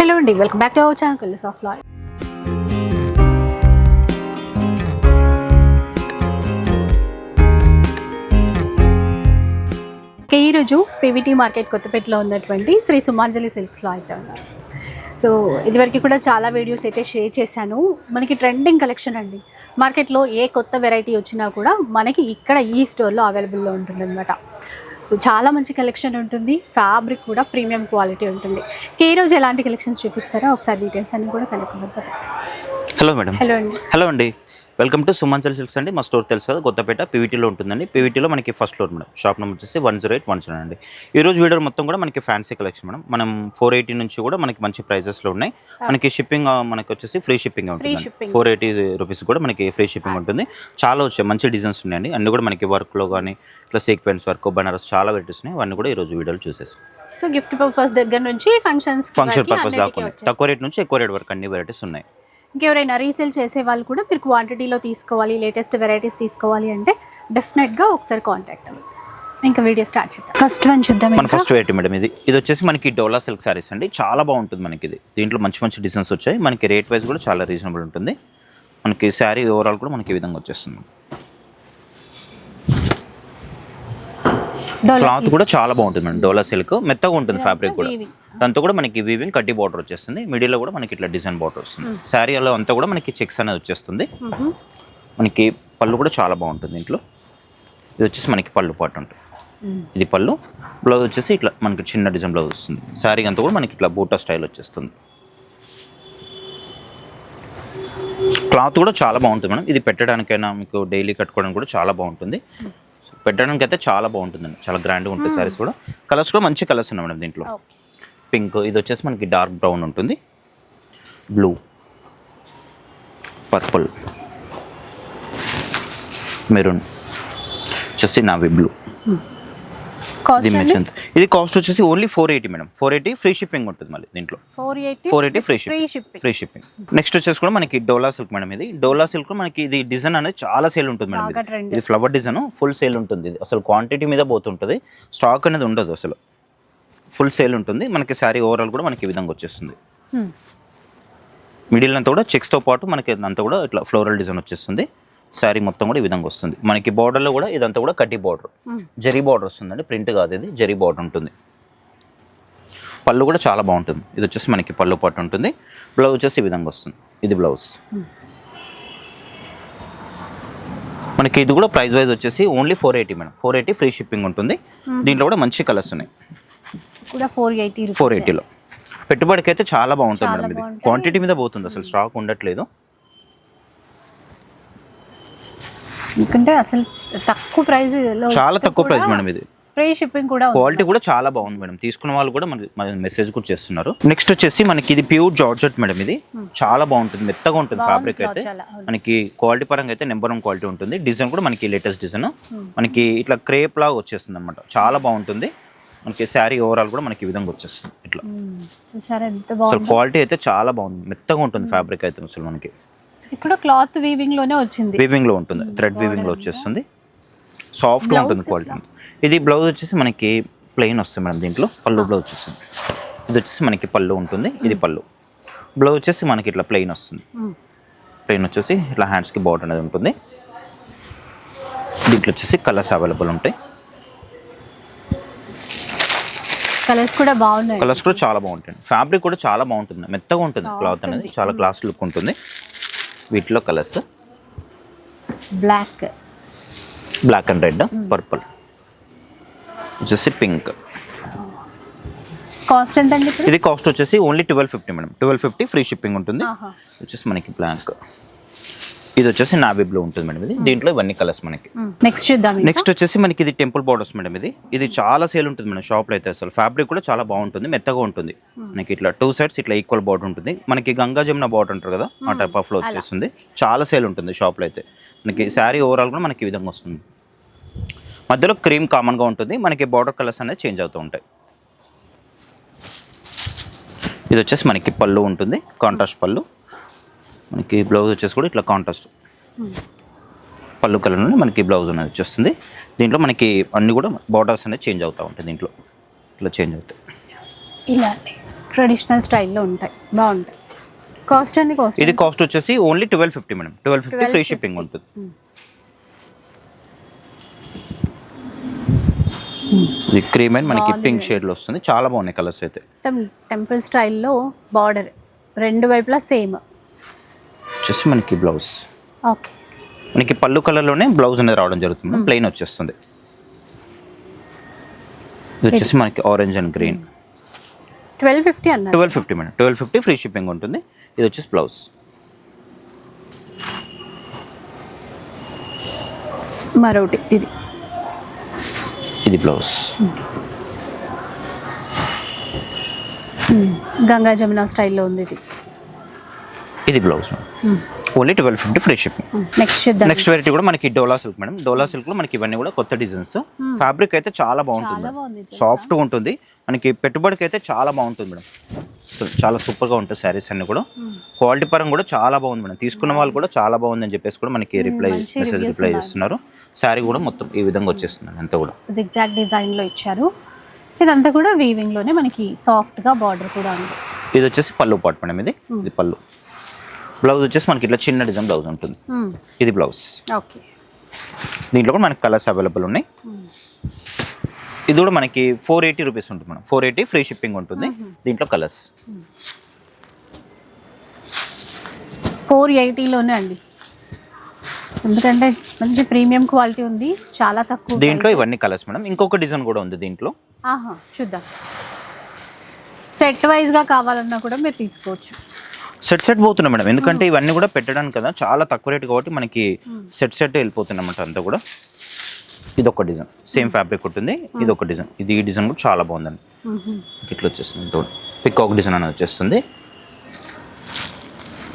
Hello అండి welcome back to our channel calls ఆఫ్ లాయ్ ఈరోజు పీవీటీ మార్కెట్ కొత్తపేటలో ఉన్నటువంటి శ్రీ సుమాంజలి సిల్క్స్లో అయితే ఉన్నాను సో ఇదివరకు కూడా చాలా వీడియోస్ అయితే షేర్ చేశాను. మనకి ట్రెండింగ్ కలెక్షన్ అండి. మార్కెట్లో ఏ కొత్త వెరైటీ వచ్చినా కూడా మనకి ఇక్కడ ఈ స్టోర్లో అవైలబుల్లో ఉంటుందన్నమాట. సో చాలా మంచి కలెక్షన్ ఉంటుంది. ఫ్యాబ్రిక్ కూడా ప్రీమియం క్వాలిటీ ఉంటుంది. ఈ రోజు ఎలాంటి కలెక్షన్స్ చూపిస్తారో? ఒకసారి డీటెయిల్స్ అన్ని కూడా కనుక్కుంటారు హలో మేడం హలో అండి. హలో అండి. వెల్కమ్ టు సుమంచల్ సిల్క్స్ అండి. మా స్టోర్ తెలుసు కదా కొత్తపేట పీవీటీలో ఉంటుందండి. పీవీటీలో మనకి first floor madam. Shop number వచ్చేసి one zero eight one zero అండి. ఈ రోజు వీడియో మొత్తం కూడా మనకి ఫ్యాన్సీ కలెక్షన్ మేడం. మనం ఫోర్ ఎయిటీ నుంచి కూడా మనకి మంచి ప్రైజెస్లో ఉన్నాయి. మనకి షిప్పింగ్ మనకి వచ్చేసి ఫ్రీ షిప్పింగ్ ఉంటుంది. ఫోర్ ఎయిటీ రూపీస్ కూడా మనకి ఫ్రీ షిప్పింగ్ ఉంటుంది. చాలా వచ్చాయి మంచి డిజైన్స్ ఉన్నాయండి. అన్ని కూడా మనకి వర్క్లో కానీ ఇట్లా సీక్వెన్స్ వర్క్ బనారస్ చాలా వెరైటీస్ ఉన్నాయి. అవన్నీ కూడా ఈ రోజు వీడియోలో చూసేస్తాం సో గిఫ్ట్ పర్పస్ దగ్గర నుంచి ఫంక్షన్స్ ఫంక్షన్ పర్పస్ దాకా. తక్కువ రేట్ నుంచి ఎక్కువ రేట్ వరకు అన్ని వెరైటీస్ ఉన్నాయి. ఇంకెవరైనా రీసేల్ చేసే వాళ్ళు కూడా మీరు క్వాంటిటీలో తీసుకోవాలి లేటెస్ట్ వెరైటీస్ తీసుకోవాలి అంటే డెఫినెట్గా ఒకసారి కాంటాక్ట్ అవ్వండి. ఇంకా వీడియో స్టార్ట్ చేద్దాం. ఫస్ట్ వన్ చూద్దాం మన ఫస్ట్ వెరైటీ మేడం ఇది. ఇది వచ్చేసి మనకి డోలా సిల్క్ సారీస్ అండి. చాలా బాగుంటుంది మనకి ఇది. దీంట్లో మంచి మంచి డిజైన్స్ వచ్చాయి. మనకి రేట్ వైజ్ కూడా చాలా రీజనబుల్ ఉంటుంది. మనకి శారీ ఓవరాల్ కూడా మనకి ఈ విధంగా వచ్చేస్తుంది. క్లాత్ కూడా చాలా బాగుంటుంది మేడం డోలా సిల్క్ మెత్తగా ఉంటుంది ఫ్యాబ్రిక్ కూడా. దాంతో కూడా మనకి వీవింగ్ కడ్డీ బార్డర్ వచ్చేస్తుంది. మిడిల్లో కూడా మనకి ఇట్లా డిజైన్ బార్డర్ వస్తుంది. శారీలో అంతా కూడా మనకి చెక్స్ అనేది వచ్చేస్తుంది. మనకి పళ్ళు కూడా చాలా బాగుంటుంది దీంట్లో ఇది వచ్చేసి మనకి పళ్ళు పాటు ఉంటుంది. ఇది పళ్ళు. బ్లౌజ్ వచ్చేసి ఇట్లా మనకి చిన్న డిజైన్ బ్లౌజ్ వస్తుంది. శారీ అంతా కూడా మనకి ఇట్లా బూటా స్టైల్ వచ్చేస్తుంది. క్లాత్ కూడా చాలా బాగుంటుంది మేడం. ఇది పెట్టడానికైనా మీకు డైలీ కట్టుకోవడానికి కూడా చాలా బాగుంటుంది. పెట్టడానికి అయితే చాలా బాగుంటుందండి. చాలా గ్రాండ్గా ఉంటుంది శారీస్ కూడా. కలర్స్ కూడా మంచి కలర్స్ ఉన్నాయి మేడం దీంట్లో. పింక్ ఇది వచ్చేసి మనకి డార్క్ బ్రౌన్ ఉంటుంది. బ్లూ పర్పుల్ మెరూన్ వచ్చేసి నావీ బ్లూ ఇది కాస్ట్ వచ్చేసి only four eighty madam four eighty free shipping ఉంటుంది మళ్ళీ దీంట్లో. Four eighty four shipping free shipping next వచ్చేసి కూడా మనకి డోలా సిల్క్ మేడం ఇది. డోలా సిల్క్ మనకి ఇది డిజైన్ అనేది చాలా సేల్ ఉంటుంది మేడం. ఇది. ఫ్లవర్ డిజైన్ ఫుల్ సేల్ ఉంటుంది. ఇది అసలు క్వాంటిటీ మీద పోతుంటుంది. స్టాక్ అనేది ఉండదు అసలు. ఫుల్ సేల్ ఉంటుంది. మనకి శారీ ఓవరాల్ కూడా మనకి ఈ విధంగా వచ్చేస్తుంది. మిడిల్ అంతా కూడా చెక్స్తో పాటు మనకి అంతా కూడా ఇట్లా ఫ్లోరల్ డిజైన్ వచ్చేస్తుంది. శారీ మొత్తం కూడా ఈ విధంగా వస్తుంది. మనకి బార్డర్లో కూడా ఇదంతా కూడా కడ్డీ బార్డర్ జరీ బార్డర్ వస్తుందండి. ప్రింట్ కాదు ఇది. జరీ బార్డర్ ఉంటుంది. పళ్ళు కూడా చాలా బాగుంటుంది. ఇది వచ్చేసి మనకి పళ్ళు పాటు ఉంటుంది. బ్లౌజ్ వచ్చేసి ఈ విధంగా వస్తుంది. ఇది బ్లౌజ్ మనకి ఇది కూడా ప్రైస్ వైజ్ వచ్చేసి only four eighty madam four eighty free shipping ఉంటుంది. దీంట్లో కూడా మంచి కలర్స్ ఉన్నాయి. కూడా ఫోర్ ఎయిటీ ఫోర్ ఎయిటీలో పెట్టుబడికి అయితే చాలా బాగుంటుంది మేడం ఇది. క్వాంటిటీ మీద పోతుంది అసలు స్టాక్ ఉండట్లేదు. ఎందుకంటే అసలు తక్కువ ప్రైస్ చాలా తక్కువ ప్రైస్ మేడం ఇది. ఫ్రీ షిప్పింగ్ కూడా. క్వాలిటీ కూడా చాలా బాగుంది మేడం. తీసుకున్న వాళ్ళు కూడా మన మన మెసేజ్ కూడా చేస్తున్నారు. నెక్స్ట్ వచ్చేసి మనకి ఇది ప్యూర్ జార్జెట్ మేడం ఇది. చాలా బాగుంటుంది. మెత్తగా ఉంటుంది ఫ్యాబ్రిక్ అయితే. మనకి క్వాలిటీ పరంగా అయితే నెంబర్ వన్ క్వాలిటీ ఉంటుంది. డిజైన్ కూడా మనకి లేటెస్ట్ డిజైన్ మనకి ఇట్లా క్రేప్ లాగా వచ్చేస్తుంది అనమాట చాలా బాగుంటుంది. మనకి శారీ ఓవరాల్ కూడా మనకి ఈ విధంగా వచ్చేస్తుంది. ఇట్లా. అసలు క్వాలిటీ అయితే చాలా బాగుంది. మెత్తగా ఉంటుంది ఫ్యాబ్రిక్ అయితే అసలు మనకి. ఇక్కడ క్లాత్ వీవింగ్లోనే వచ్చింది. వీవింగ్లో ఉంటుంది. థ్రెడ్ వీవింగ్లో వచ్చేస్తుంది. సాఫ్ట్గా ఉంటుంది క్వాలిటీ ఇది బ్లౌజ్ వచ్చేసి మనకి ప్లెయిన్ వస్తుంది మేడం దీంట్లో. పళ్ళు బ్లౌజ్ వచ్చేస్తుంది. ఇది వచ్చేసి మనకి పళ్ళు ఉంటుంది. ఇది పళ్ళు. బ్లౌజ్ వచ్చేసి మనకి ఇట్లా ప్లెయిన్ వస్తుంది. ప్లెయిన్ వచ్చేసి ఇట్లా హ్యాండ్స్కి బార్డర్ అనేది ఉంటుంది. దీంట్లో వచ్చేసి కలర్స్ అవైలబుల్ ఉంటాయి. కలర్స్ కూడా బాగున్నాయి. కలర్స్ కూడా చాలా బాగుంటాయి. ఫ్యాబ్రిక్ కూడా చాలా బాగుంటుంది. మెత్తగా ఉంటుంది క్లాత్ అనేది. చాలా క్లాస్ లుక్ ఉంటుంది. వీటిలో colours. Black. Black and red purple. వచ్చేసి పింక్. కాస్ట్ ఎంత అండి ఇది కాస్ట్ వచ్చేసి only twelve fifty madam. Twelve fifty free shipping ఉంటుంది. వచ్చేసి మనకి బ్లాక్. ఇది వచ్చేసి నావీ బ్లూ ఉంటుంది మేడం ఇది. దీంట్లో ఇవన్నీ కలర్స్ మనకి. నెక్స్ట్ చూద్దాం ఇంకా. నెక్స్ట్ వచ్చేసి మనకి ఇది టెంపుల్ బార్డర్స్ మేడం ఇది. ఇది చాలా సేల్ ఉంటుంది మన షాప్లో అయితే అసలు. ఫ్యాబ్రిక్ కూడా చాలా బాగుంటుంది మెత్తగా ఉంటుంది. మనకి ఇట్లా టూ సైడ్స్ ఇట్లా ఈక్వల్ బార్డర్ ఉంటుంది. మనకి గంగా జమున బార్డర్ అంటారు కదా ఆ టైప్ ఆఫ్లో వచ్చేస్తుంది. చాలా సేల్ ఉంటుంది షాప్లో అయితే. మనకి శారీ ఓవరాల్ కూడా మనకి ఈ విధంగా వస్తుంది. మధ్యలో క్రీమ్ కామన్గా ఉంటుంది. మనకి బార్డర్ కలర్స్ అనేది చేంజ్ అవుతూ ఉంటాయి. ఇది వచ్చేసి మనకి పళ్ళు ఉంటుంది కాంట్రాస్ట్ పళ్ళు. మనకి బ్లౌజ్ వచ్చేసి కూడా ఇట్లా కాంట్రాస్ట్ పళ్ళు కలర్ నుండి మనకి బ్లౌజ్ అనేది వచ్చేస్తుంది. దీంట్లో మనకి అన్ని కూడా బార్డర్స్ అనేది చేంజ్ అవుతూ ఉంటాయి దీంట్లో. ఇట్లా చేంజ్ అవుతాయి. ఇలా ట్రెడిషనల్ స్టైల్లో ఉంటాయి. బాగుంటాయి. కాస్ట్ అండి కాస్ట్ ఇది కాస్ట్ వచ్చేసి only twelve fifty madam twelve fifty free shipping ఉంటుంది. ఇది క్రీమ్ అండ్ మనకి పింక్ షేడ్లో వస్తుంది. చాలా బాగున్నాయి కలర్స్ అయితే. టెంపుల్ స్టైల్లో బార్డర్ రెండు వైపులా సేమ్ వచ్చేసి మనకి బ్లౌజ్. ఓకే. మనకి పళ్ళు కలర్లోనే బ్లౌజ్ అనేది రావడం జరుగుతుంది. ప్లెయిన్ వచ్చేస్తుంది. ఇది వచ్చేసి మనకి orange and green. Twelve fifty అన్నారు. Twelve fifty madam. Twelve fifty free shipping ఉంటుంది. ఇది వచ్చేసి బ్లౌజ్. మరొకటి ఇది. ఇది బ్లౌజ్. గంగా జమున స్టైల్లో ఉంది ఇది. ఇది blouse only twelve fifty free shipping. Next next variety కూడా మనకి డోలా సిల్క్ మేడం. డోలా సిల్క్లో మనకి ఇవన్నీ కూడా కొత్త డిజైన్స్. ఫ్యాబ్రిక్ అయితే చాలా బాగుంటుంది సాఫ్ట్గా ఉంటుంది. మనకి పెట్టుబడికి అయితే చాలా బాగుంటుంది మేడం. చాలా సూపర్గా ఉంటాయి శారీస్ అన్ని కూడా. క్వాలిటీ పరంగా కూడా చాలా బాగుంది మేడం. తీసుకున్న వాళ్ళు కూడా చాలా బాగుంది అని చెప్పేసి కూడా మనకి రిప్లై మెసేజ్ రిప్లై. చేస్తున్నారు. శారీ కూడా మొత్తం ఈ విధంగా వచ్చేస్తుంది అంతా కూడా. జిగ్జాగ్ డిజైన్లో ఇచ్చారు. ఇదంతా కూడా వీవింగ్లోనే మనకి సాఫ్ట్గా బార్డర్ కూడా ఉంది. ఇది వచ్చేసి పళ్ళు పాట్ మేడం ఇది. ఇది పళ్ళు. బ్లౌజ్ వచ్చేసి మనకి ఇట్లా చిన్న డిజైన్ బ్లౌజ్ ఉంటుంది. ఇది బ్లౌజ్. ఓకే. దీంట్లో కూడా మనకి కలర్స్ అవైలబుల్ ఉన్నాయి. ఇది కూడా మనకి ఫోర్ ఎయిటీ రూపీస్ ఉంటుంది madam. Four eighty free shipping ఉంటుంది. దీంట్లో కలర్స్. ఫోర్ ఎయిటీలోనే అండి. ఎందుకంటే మంచి ప్రీమియం క్వాలిటీ ఉంది. చాలా తక్కువ దీంట్లో ఇవన్నీ కలర్స్ మేడం. ఇంకొక డిజైన్ కూడా ఉంది దీంట్లో. ఆహా చూద్దాం. సెట్ వైజ్గా కావాలన్నా కూడా మీరు తీసుకోవచ్చు. సెట్ సెట్ పోతున్నాం మేడం. ఎందుకంటే ఇవన్నీ కూడా పెట్టడానికి కదా చాలా తక్కువ రేట్ కాబట్టి మనకి సెట్ సెట్ వెళ్ళిపోతుంది అన్నమాట అంతా కూడా. ఇది ఒక డిజైన్ సేమ్ ఫ్యాబ్రిక్ ఉంటుంది ఇది ఒక డిజైన్. ఇది ఈ డిజైన్ కూడా చాలా బాగుందండి. ఇట్లా వచ్చేస్తుంది కూడా. పికాక్ డిజైన్ అనేది వచ్చేస్తుంది.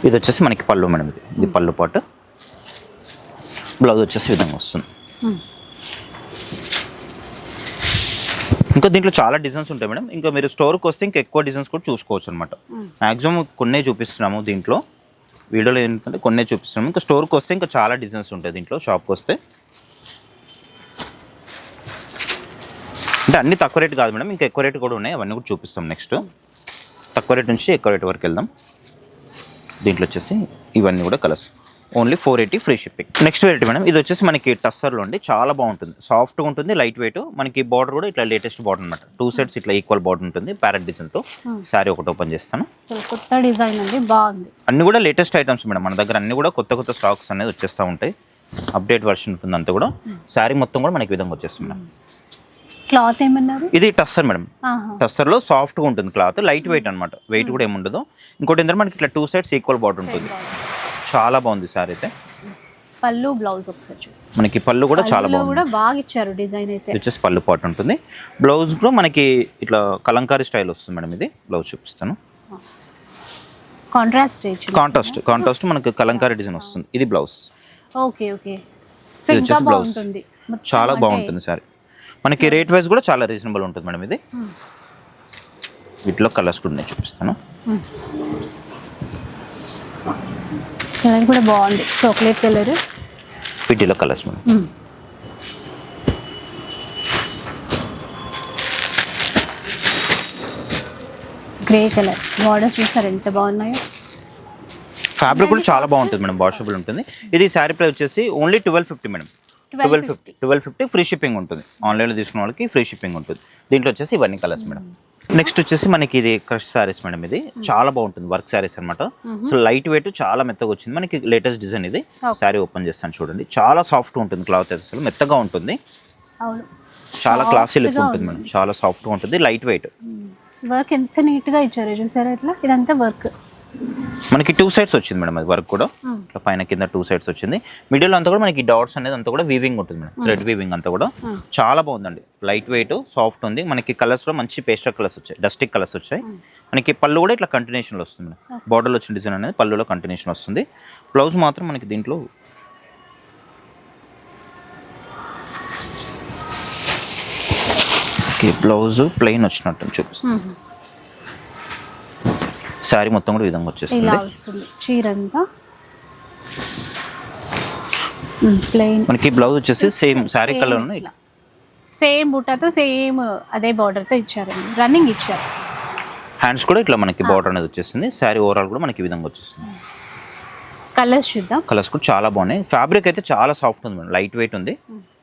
ఇది వచ్చేసి మనకి పళ్ళు మేడం ఇది. ఇది పళ్ళు పాటు. బ్లౌజ్ వచ్చేసి విధంగా వస్తుంది. ఇంకా దీంట్లో చాలా డిజైన్స్ ఉంటాయి మేడం. ఇంకా మీరు స్టోర్కి వస్తే ఇంకా ఎక్కువ డిజైన్స్ కూడా చూసుకోవచ్చు అనమాట మ్యాక్సిమం కొన్నే చూపిస్తున్నాము దీంట్లో. వీడియోలో ఏంటంటే కొన్నే చూపిస్తున్నాము. ఇంకా స్టోర్కి వస్తే ఇంకా చాలా డిజైన్స్ ఉంటాయి దీంట్లో. షాప్కి వస్తే. అంటే అన్ని తక్కువ రేట్ కాదు మేడం. ఇంకా ఎక్కువ రేట్ కూడా ఉన్నాయి. అవన్నీ కూడా చూపిస్తాం నెక్స్ట్ తక్కువ రేట్ నుంచి ఎక్కువ రేట్ వరకు వెళ్దాం. దీంట్లో వచ్చేసి ఇవన్నీ కూడా colours only four eighty free shipping. Next variety madam ఇది వచ్చేసి మనకి టస్సర్లో అండి చాలా బాగుంటుంది. సాఫ్ట్గా ఉంటుంది లైట్ వెయిట్ మనకి బార్డర్ కూడా ఇట్లా లేటెస్ట్ బార్డర్ అనమాట టూ సైడ్స్ ఇట్లా ఈక్వల్ బార్డర్ ఉంటుంది ప్యారెట్ డిజైన్తో శారీ ఒకటి ఓపెన్ చేస్తాను. కొత్త డిజైన్ అండి బాగుంది. అన్ని కూడా లేటెస్ట్ ఐటమ్స్ మేడం. మన దగ్గర అన్ని కూడా కొత్త కొత్త స్టాక్స్ అనేది వచ్చేస్తూ ఉంటాయి. అప్డేట్ వర్షన్ ఉంటుంది అంతా కూడా. శారీ మొత్తం కూడా మనకి విధంగా వచ్చేస్తుంది మేడం. క్లాత్ ఏమన్నారు? ఇది టస్సర్ మేడం. ఆహా. టస్సర్లో సాఫ్ట్గా ఉంటుంది క్లాత్ లైట్ వెయిట్ అనమాట వెయిట్ కూడా ఏముండదు. ఇంకోటి ఏంటంటే మనకి ఇట్లా టూ సైడ్స్ ఈక్వల్ బార్డర్ ఉంటుంది. చాలా బాగుంది శారీ అయితే. పళ్ళు బ్లౌజ్ ఒకసారి మనకి పళ్ళు కూడా చాలా బాగుంది. కూడా బాగా ఇచ్చారు డిజైన్ అయితే. వచ్చేసి పళ్ళు పాటు ఉంటుంది. బ్లౌజ్ కూడా మనకి ఇట్లా కలంకారీ స్టైల్ వస్తుంది మేడం ఇది. బ్లౌజ్ చూపిస్తాను. కాంట్రాస్ట్ కాంట్రాస్ట్ కాంట్రాస్ట్ మనకి కలంకారీ డిజైన్ వస్తుంది. ఇది బ్లౌజ్ ఓకే ఓకే ఇది వచ్చేసి బ్లౌజ్ చాలా బాగుంటుంది సారీ మనకి రేట్ వైజ్ కూడా చాలా రీజనబుల్ ఉంటుంది మేడం ఇది. వీటిలో కలర్స్ కూడా నేను చూపిస్తాను. కలర్ కూడా బాగుంది. చాక్లెట్ కలర్ వీటిలో colours madam. Grey colour borders చూసారు ఎంత బాగున్నాయో? ఫ్యాబ్రిక్ కూడా చాలా బాగుంటుంది మేడం. వాషబుల్ ఉంటుంది. ఇది శారీ ప్రైస్ వచ్చేసి only twelve fifty madam. Twelve fifty twelve fifty free shipping ఉంటుంది. ఆన్లైన్లో తీసుకున్న వాళ్ళకి ఫ్రీ షిప్పింగ్ ఉంటుంది. దీంట్లో వచ్చేసి ఇవన్నీ కలర్స్ మేడం. నెక్స్ట్ వచ్చేసి మనకి ఇది క్రష్ శారీస్ మేడం ఇది. చాలా బాగుంటుంది వర్క్ శారీస్ అనమాట సో లైట్ వెయిట్ చాలా మెత్తగా వచ్చింది. మనకి లేటెస్ట్ డిజైన్ ఇది. శారీ ఓపెన్ చేస్తాను చూడండి. చాలా సాఫ్ట్గా ఉంటుంది క్లాత్ అసలు. మెత్తగా ఉంటుంది. చాలా క్లాసీ లుక్ ఉంటుంది మేడం. చాలా సాఫ్ట్గా ఉంటుంది. Light weight. వర్క్ ఎంత నీట్గా ఇచ్చారు చూసారా ఇట్లా? ఇదంతా వర్క్. మనకి టూ సైడ్స్ వచ్చింది మేడం అది వర్క్ కూడా. ఇట్లా పైన కింద టూ సైడ్స్ వచ్చింది. మిడిల్ అంతా కూడా మనకి డాట్స్ అనేది అంతా కూడా వీవింగ్ ఉంటుంది మేడం. థ్రెడ్ వీవింగ్ అంతా కూడా. చాలా బాగుందండి. లైట్ వెయిట్ సాఫ్ట్ ఉంది. మనకి కలర్స్లో మంచి పేస్టర్ కలర్స్ వచ్చాయి. డస్టిక్ కలర్స్ వచ్చాయి. మనకి పళ్ళు కూడా ఇట్లా కంటిన్యూషన్లో వస్తుంది మేడం. బార్డర్లో వచ్చిన డిజైన్ అనేది పళ్ళులో కంటిన్యూషన్ వస్తుంది. బ్లౌజ్ మాత్రం మనకి దీంట్లో బ్లౌజ్ ప్లెయిన్ వచ్చినట్టు చూపిస్తుంది. శారీ మొత్తం కూడా విధంగా వచ్చేస్తుంది. చీర అంతా ప్లెయిన్ మనకి బ్లౌజ్ వచ్చేసి సేమ్ శారీ కలర్ ఇట్లా. సేమ్ బుట్టతో సేమ్ అదే బార్డర్తో ఇచ్చారండి. రన్నింగ్ ఇచ్చారు. హ్యాండ్స్ కూడా ఇట్లా మనకి బార్డర్ అనేది వచ్చేస్తుంది శారీ ఓవరాల్ కూడా మనకి ఈ విధంగా వచ్చేస్తుంది కలర్స్ చూద్దాం. కలర్స్ కూడా చాలా బాగున్నాయి. ఫ్యాబ్రిక్ అయితే చాలా సాఫ్ట్ ఉంది మేడం. లైట్ వెయిట్ ఉంది.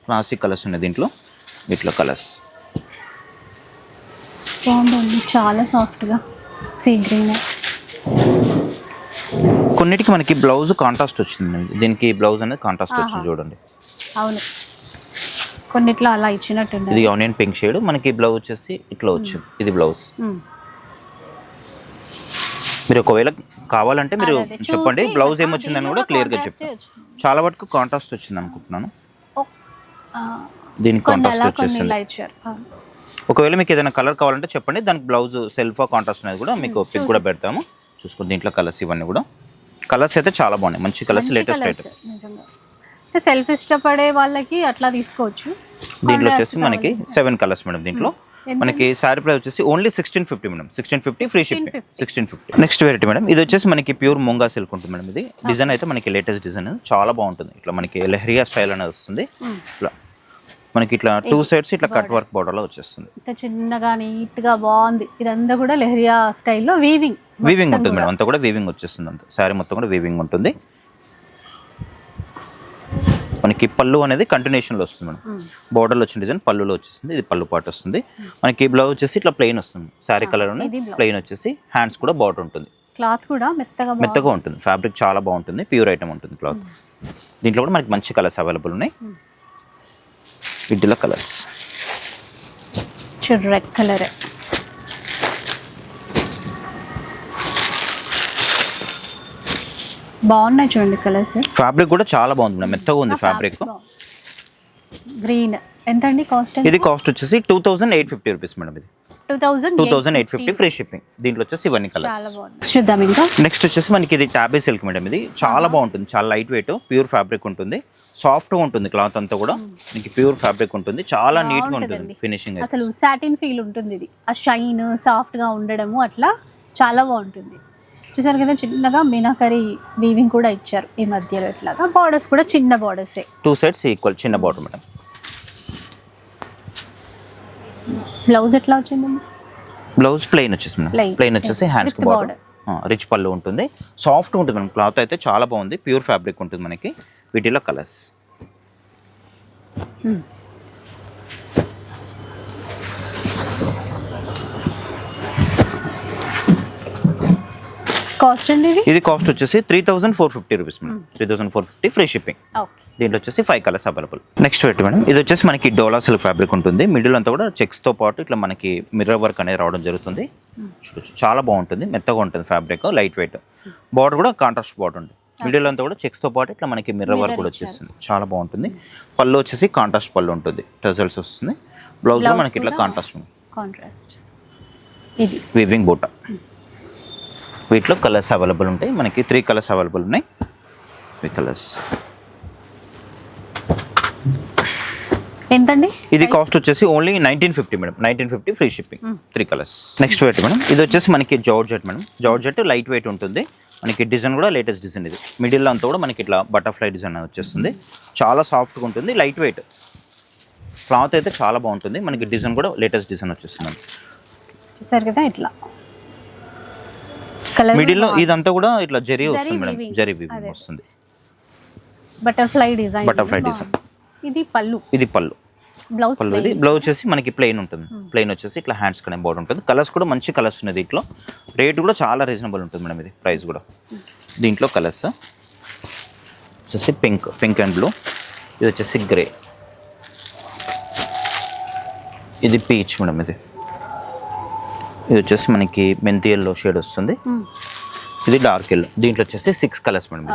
క్లాసిక్ కలర్స్ ఉన్నాయి దీంట్లో. ఇట్లా కలర్స్ బాగుందండి చాలా సాఫ్ట్గా సీ గ్రీన్ కొన్నిటికి మనకి బ్లౌజ్ కాంట్రాస్ట్ వచ్చింది. దీనికి బ్లౌజ్ అనేది కాంట్రాస్ట్ వచ్చింది చూడండి. అవును. కొన్నిట్లో అలా ఇచ్చినట్టుంది ఇది ఆనియన్ పింక్ షేడ్ మనకి బ్లౌజ్ వచ్చేసి ఇట్లా వచ్చింది. ఇది బ్లౌజ్. మీరు ఒకవేళ కావాలంటే మీరు. చెప్పండి బ్లౌజ్ ఏమొచ్చిందని కూడా క్లియర్గా చెప్తాను. చాలా వరకు కాంట్రాస్ట్ వచ్చింది అనుకుంటున్నాను. దీనికి కాంట్రాస్ట్ వచ్చేసింది. ఒకవేళ మీకు ఏదైనా కలర్ కావాలంటే చెప్పండి దానికి బ్లౌజ్ సెల్ఫ్ కాంట్రాస్ట్ అనేది కూడా మీకు పిక్ కూడా పెడతాము. చూసుకోండి దీంట్లో కలర్స్ ఇవన్నీ కూడా. కలర్స్ అయితే చాలా బాగున్నాయి. మంచి కలర్స్ లేటెస్ట్ ఐటమ్ సెల్ఫ్ ఇష్టపడే వాళ్ళకి అట్లా తీసుకోవచ్చు. దీంట్లో వచ్చేసి మనకి సెవెన్ కలర్స్ మేడం దీంట్లో. మనకి శారీ ప్రైస్ వచ్చేసి only sixteen fifty madam. Sixteen fifty free shipping 1650. Sixteen fifty next variety madam. ఇది వచ్చేసి మనకి ప్యూర్ ముంగా సిల్క్ ఉంటుంది మేడం ఇది. డిజైన్ అయితే మనకి లేటెస్ట్ డిజైన్ చాలా బాగుంటుంది. ఇట్లా మనకి లెహరియా స్టైల్ అనేది వస్తుంది. ఇట్లా. మనకి ఇట్లా టూ సైడ్స్ ఇట్లా కట్ వర్క్ బార్డర్లో వచ్చేస్తుంది. ఇంత చిన్నగా నీట్గా బాగుంది. ఇదంతా కూడా లెహరియా స్టైల్లో వీవింగ్ వీవింగ్ ఉంటుంది మేడం అంతా కూడా వీవింగ్ వచ్చేస్తుంది అంత. శారీ మొత్తం కూడా వీవింగ్ ఉంటుంది. మనకి పళ్ళు అనేది కంటిన్యూషన్లో వస్తుంది మేడం బోర్డర్లో వచ్చిన డిజైన్ పళ్ళులో వచ్చేస్తుంది. ఇది పళ్ళు పాటు వస్తుంది. మనకి బ్లౌజ్ వచ్చేసి ఇట్లా ప్లెయిన్ వస్తుంది. శారీ కలర్. ప్లెయిన్ వచ్చేసి హ్యాండ్స్ కూడా బార్డర్ ఉంటుంది. క్లాత్ కూడా మెత్తగా మెత్తగా ఉంటుంది. ఫ్యాబ్రిక్ చాలా బాగుంటుంది. ప్యూర్ ఐటమ్ ఉంటుంది క్లాత్ దీంట్లో కూడా మనకి మంచి కలర్స్ అవైలబుల్ ఉన్నాయి. వీటిలో కలర్స్ చూడు రెడ్ కలర్ బాగున్నాయి చూడండి కలర్స్ ఫ్యాబ్రిక్ కూడా చాలా బాగుంది మేడం. మెత్తగా ఉంది ఫ్యాబ్రిక్ గ్రీన్ ఎంత అండి? కాస్ట్ ఇది కాస్ట్ వచ్చేసి two thousand eight fifty rupees madam ఇది. Two thousand two thousand eight fifty free shipping దీంట్లో వచ్చేసి ఇవన్నీ కలర్స్ బాగుంది. చూద్దాం ఇంకా. నెక్స్ట్ వచ్చేసి మనకి ఇది టాబీ సిల్క్ మేడం ఇది చాలా బాగుంటుంది. చాలా లైట్ వెయిట్ ప్యూర్ ఫ్యాబ్రిక్ ఉంటుంది. సాఫ్ట్గా ఉంటుంది క్లాత్ అంతా కూడా. మీకు ప్యూర్ ఫ్యాబ్రిక్ ఉంటుంది. చాలా నీట్గా ఉంటుంది బాగుంటుందండి. ఫినిషింగ్ అసలు సాటిన్ ఫీల్ ఉంటుంది ఇది. ఆ షైన్ సాఫ్ట్గా ఉండడము అట్లా చాలా బాగుంటుంది. చూసారు కదా చిన్నగా మీనాకరి వీవింగ్ కూడా ఇచ్చారు ఈ మధ్యలో ఇట్లాగా. బార్డర్స్ కూడా చిన్న బార్డర్సే టూ సైడ్స్ ఈక్వల్ చిన్న బాటర్ మేడం బ్లౌజ్ ఎట్లా వచ్చిందండి? బ్లౌజ్ ప్లెయిన్ వచ్చేసి మేడం Plain. ప్లెయిన్ వచ్చేసి హ్యాండ్స్ బార్డర్ రిచ్ పళ్ళు ఉంటుంది. సాఫ్ట్ ఉంటుంది మేడం క్లాత్ అయితే చాలా బాగుంది. ప్యూర్ ఫ్యాబ్రిక్ ఉంటుంది మనకి. వీటిలో కలర్స్ కాస్ట్ అండి ఇది? కాస్ట్ వచ్చేసి three thousand four fifty rupees madam. Three thousand four fifty free shipping okay దీంట్లో వచ్చేసి ఫైవ్ కలర్స్ అవైలబుల్ నెక్స్ట్ పెట్టి మేడం ఇది వచ్చేసి మనకి డోలా సిల్క్ ఫ్యాబ్రిక్ ఉంటుంది. మిడిల్ అంతా కూడా చెక్స్తో పాటు ఇట్లా మనకి మిర్రర్ వర్క్ అనేది రావడం జరుగుతుంది. చూడొచ్చు. చాలా బాగుంటుంది. మెత్తగా ఉంటుంది ఫ్యాబ్రిక్ లైట్ వెయిట్ బార్డర్ కూడా కాంట్రాస్ట్ బార్డర్ ఉంటుంది మిడిల్ అంతా కూడా చెక్స్తో పాటు ఇట్లా మనకి మిర్రర్ వర్క్ కూడా వచ్చేస్తుంది. చాలా బాగుంటుంది. పళ్ళు వచ్చేసి కాంట్రాస్ట్ పళ్ళు ఉంటుంది. టజల్స్ వస్తుంది. బ్లౌజ్ Blouse మనకి ఇట్లా కాంట్రాస్ట్ కాంట్రాస్ట్ ఇది. వివింగ్ బూట. వీటిలో కలర్స్ అవైలబుల్ ఉంటాయి. మనకి త్రీ కలర్స్ అవైలబుల్ ఉన్నాయి. ఈ కలర్స్. ఎంతండి? ఇది కాస్ట్ వచ్చేసి only nineteen fifty madam. Nineteen fifty free shipping. Three colours. Next wait madam. ఇది వచ్చేసి మనకి georgette madam. Georgette light weight ఉంటుంది. మనకి డిజైన్ కూడా లేటెస్ట్ డిజైన్ ఇది. మిడిల్లో అంతా కూడా మనకి ఇట్లా బటర్ఫ్లై డిజైన్ వచ్చేస్తుంది. చాలా సాఫ్ట్గా ఉంటుంది. Light weight. క్లాత్ అయితే చాలా బాగుంటుంది. మనకి డిజైన్ కూడా లేటెస్ట్ డిజైన్ వచ్చేస్తుంది. చూసారు కదా ఇట్లా. కలర్ మిడిల్లో ఇదంతా కూడా ఇట్లా జరీ వస్తుంది మేడం. జరీ. వీవింగ్ వస్తుంది. Butterfly design Butterfly design. ఇది పళ్ళు. ఇది పళ్ళు. బ్లౌజ్ పళ్ళు ఇది. బ్లౌజ్ వచ్చేసి మనకి ప్లెయిన్ ఉంటుంది. ప్లెయిన్ వచ్చేసి ఇట్లా హ్యాండ్స్ కనే బోర్డు ఉంటుంది. కలర్స్ కూడా మంచి కలర్స్ ఉన్నాయి దీంట్లో. రేట్ కూడా చాలా రీజనబుల్ ఉంటుంది మేడం ఇది. ప్రైస్ కూడా. దీంట్లో కలర్స్ వచ్చేసి పింక్ పింక్ అండ్ బ్లూ ఇది వచ్చేసి గ్రే ఇది పీచ్ మేడం ఇది. ఇది వచ్చేసి మనకి మెంతి ఎల్లో షేడ్ వస్తుంది. ఇది డార్క్ ఎల్లో దీంట్లో వచ్చేసి సిక్స్ కలర్స్ మేడం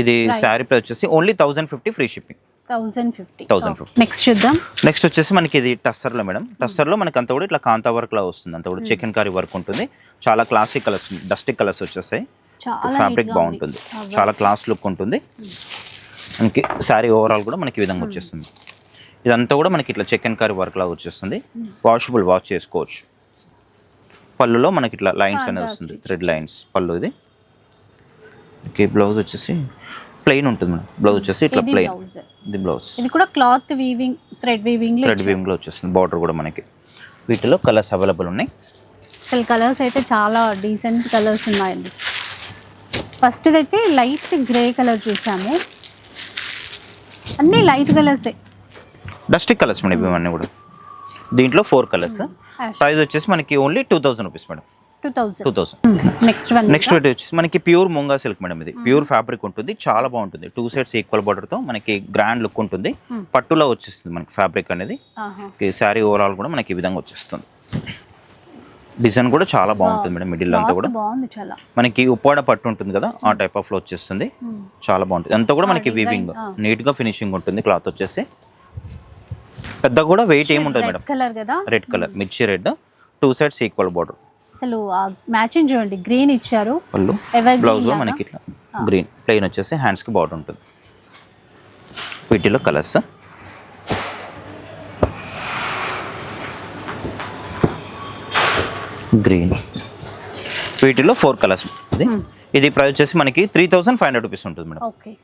ఇది. శారీ ప్రైస్ వచ్చేసి only thousand fifty free shipping thousand fifty 1050. Next చూద్దాం. నెక్స్ట్ వచ్చేసి మనకి ఇది టస్సర్లో మేడం. టస్సర్లో మనకి అంతా కూడా ఇట్లా కాంతా వర్క్ లా వస్తుంది. అంతా కూడా చికెన్ కర్రీ వర్క్ ఉంటుంది. చాలా క్లాసిక్ కలర్స్ డస్టిక్ కలర్స్ వచ్చేస్తాయి. ఫ్యాబ్రిక్ బాగుంటుంది. చాలా క్లాస్ లుక్ ఉంటుంది. మనకి శారీ ఓవరాల్ కూడా మనకి ఈ విధంగా వచ్చేస్తుంది. ఇదంతా కూడా మనకి ఇట్లా చికెన్ కర్రీ వర్క్ లాగా వచ్చేస్తుంది. వాషబుల్ వాష్ చేసుకోవచ్చు. పళ్ళులో మనకి ఇట్లా లైన్స్ అనేది వస్తుంది. థ్రెడ్ లైన్స్ పళ్ళు ఇది. ఓకే బ్లౌజ్ వచ్చేసి ప్లెయిన్ ఉంటుంది మేడం. బ్లౌజ్ వచ్చేసి ఇట్లా ప్లెయిన్ ఇది బ్లౌజ్ ఇది కూడా క్లాత్ వీవింగ్ థ్రెడ్ వీవింగ్లో రెడ్ వీవింగ్లో వచ్చేస్తుంది. బార్డర్ కూడా మనకి. వీటిలో కలర్స్ అవైలబుల్ ఉన్నాయి. అసలు కలర్స్ అయితే చాలా డీసెంట్ కలర్స్ ఉన్నాయండి. ఫస్ట్ అయితే లైట్ గ్రే కలర్ చూసాము. అన్నీ లైట్ కలర్సే డస్టిక్ కలర్స్ మేడం ఇవన్నీ కూడా. దీంట్లో ఫోర్ కలర్స్. ప్రైస్ వచ్చేసి మనకి only two thousand rupees madam two thousand next next వచ్చేసి మనకి ప్యూర్ ముంగా సిల్క్ మేడం ఇది. ప్యూర్ ఫ్యాబ్రిక్ ఉంటుంది చాలా బాగుంటుంది. టూ సైడ్స్ ఈక్వల్తో మనకి గ్రాండ్ లుక్ ఉంటుంది. పట్టులో వచ్చేస్తుంది మనకి ఫ్యాబ్రిక్ అనేది. శారీ ఓవరాల్ కూడా మనకి ఈ విధంగా వచ్చేస్తుంది. డిజైన్ కూడా చాలా బాగుంటుంది మేడం మిడిల్ అంతా కూడా. మనకి ఉప్పాడ పట్టు ఉంటుంది కదా ఆ టైప్ ఆఫ్లో వచ్చేస్తుంది. చాలా బాగుంటుంది. అంతా కూడా మనకి వీవింగ్ నీట్గా ఫినిషింగ్ ఉంటుంది క్లాత్ వచ్చేసి. పెద్ద కూడా వెయిట్ ఏముంటుంది మేడం కలర్ కదా? రెడ్ కలర్ మిర్చి red two sides equal border అసలు మ్యాచింగ్ చూడండి గ్రీన్ ఇచ్చారు. Evergreen blouse? మనకి ఇట్లా గ్రీన్ ప్లెయిన్ వచ్చేసి హ్యాండ్స్కి బార్డర్ ఉంటుంది. వీటిలో కలర్స్ గ్రీన్ వీటిలో ఫోర్ కలర్స్ ఇది ఇది ప్రైస్ వచ్చేసి మనకి three thousand five hundred rupees ఉంటుంది మేడం.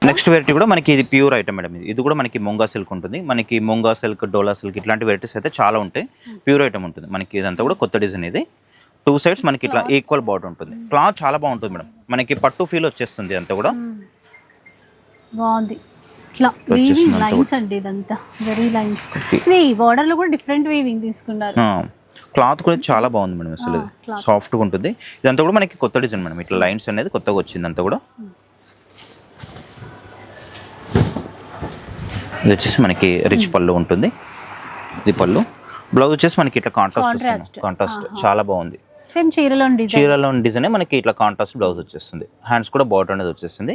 నెక్స్ట్ వెరైటీ కూడా మనకి ఇది ప్యూర్ ఐటమ్ మేడం. ఇది ఇది కూడా మనకి ముంగా సిల్క్ ఉంటుంది. మనకి ముంగా సిల్క్ డోలా సిల్క్ ఇట్లాంటి వెరైటీస్ అయితే చాలా ఉంటాయి. ప్యూర్ ఐటమ్ ఉంటుంది. మనకి ఇదంతా కూడా కొత్త డిజైన్ ఇది. టూ సైడ్స్ మనకి ఇట్లా ఈక్వల్ బార్డర్ ఉంటుంది. క్లాత్ చాలా బాగుంటుంది మేడం. మనకి పట్టు ఫీల్ వచ్చేస్తుంది అంతా కూడా. బాగుంది. ఇట్లా వీవింగ్ లైన్స్ అండి ఇదంతా. వెరీ లైన్స్ border లో కూడా డిఫరెంట్ వీవింగ్ తీసుకున్నారు. క్లాత్ కూడా చాలా బాగుంది మేడం అసలు. సాఫ్ట్గా ఉంటుంది. ఇదంతా కూడా మనకి కొత్త డిజైన్ మేడం. ఇట్లా లైన్స్ అనేది కొత్తగా వచ్చింది అంతా కూడా. ఇది వచ్చేసి మనకి రిచ్ పళ్ళు ఉంటుంది. ఇది పళ్ళు. బ్లౌజ్ వచ్చేసి మనకి ఇట్లా కాంట్రాస్ట్ కాంట్రాస్ట్ చాలా బాగుంది. సేమ్ చీరలో డిజైన్ చీరలో డిజైన్ మనకి ఇట్లా కాంట్రాస్ట్ బ్లౌజ్ వచ్చేస్తుంది. హ్యాండ్స్ కూడా బార్డర్ అనేది వచ్చేస్తుంది